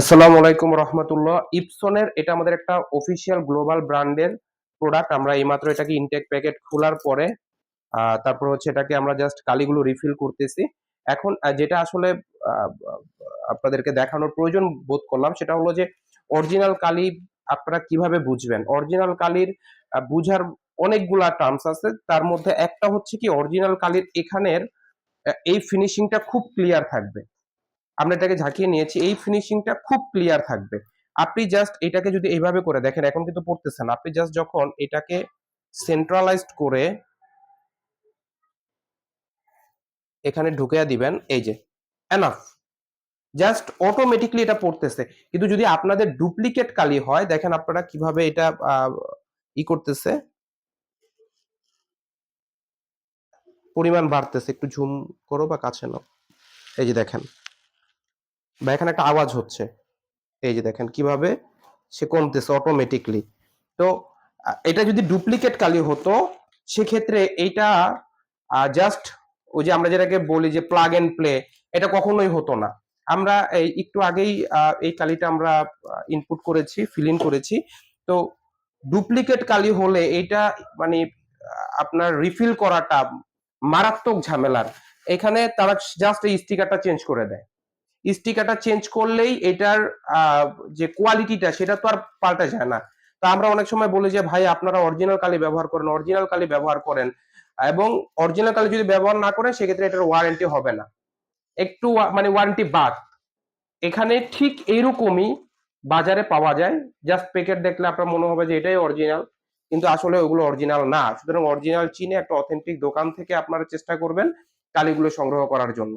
আসসালামু আলাইকুম রহমতুল্লাহ। ইপসনের এটা আমাদের একটা অফিসিয়াল গ্লোবাল ব্র্যান্ডের প্রোডাক্ট আমরা এইমাত্র এটাকে ইনটেক প্যাকেট খোলার পরে তারপর হচ্ছে এটাকে আমরা জাস্ট কালিগুলো রিফিল করতেছি। এখন যেটা আসলে আপনাদেরকে দেখানোর প্রয়োজন বোধ করলাম, সেটা হলো যে অরিজিনাল কালি আপনারা কীভাবে বুঝবেন? অরিজিনাল কালির বুঝার অনেকগুলা টার্মস আছে। তার মধ্যে একটা হচ্ছে কি অরিজিনাল কালির এখানের এই ফিনিশিংটা খুব ক্লিয়ার থাকবে। আমরা এটাকে ঝাঁকিয়ে নিয়েছি, এই ফিনিশিংটা খুব ক্লিয়ার থাকবে। আপনি জাস্ট এটাকে যদি এইভাবে করে দেখেন, এখন কিন্তু পড়তেছেন আপনি জাস্ট যখন এটাকে সেন্ট্রালাইজড করে এখানে ঢুকিয়ে দিবেন, এই যে এনাফ জাস্ট অটোমেটিকলি এটা পড়তেছে। কিন্তু যদি আপনাদের ডুপ্লিকেট কালি হয়, দেখেন আপনারা কীভাবে এটা ই করতেছে। পরিমাণ বাড়তেছে। একটু ঝুম করো বা কাছে নাও। এই যে দেখেন। বা এখানে একটা আওয়াজ হচ্ছে। এই যে দেখেন কীভাবে সে কমতেছে অটোমেটিকলি তো এটা যদি ডুপ্লিকেট কালি হতো, সেক্ষেত্রে এইটা জাস্ট ওই যে আমরা যেটাকে বলি যে প্লাগ এন্ড প্লে এটা কখনোই হতো না। আমরা এই একটু আগেই এই কালিটা আমরা ইনপুট করেছি ফিল ইন করেছি। তো ডুপ্লিকেট কালি হলে এটা মানে আপনার রিফিল করাটা মারাত্মক ঝামেলার। এখানে তারা জাস্ট এই স্টিকারটা চেঞ্জ করে দেয়। স্টিকারটা চেঞ্জ করলেই এটার যে কোয়ালিটিটা সেটা তো আর পাল্টা যায় না। তো আমরা অনেক সময় বলি যে, ভাই, আপনারা অরিজিনাল কালি ব্যবহার করেন অরিজিনাল কালি ব্যবহার করেন। এবং অরিজিনাল কালি যদি ব্যবহার না করেন, সেক্ষেত্রে এটার ওয়ারেন্টি হবে না। একটু মানে ওয়ারেন্টি বাদ এখানে ঠিক এইরকমই বাজারে পাওয়া যায়। জাস্ট প্যাকেট দেখলে আপনার মনে হবে যে, এটাই অরিজিনাল কিন্তু আসলে ওগুলো অরিজিনাল না। সুতরাং অরিজিনাল চিনে একটা অথেন্টিক দোকান থেকে আপনারা চেষ্টা করবেন কালিগুলো সংগ্রহ করার জন্য।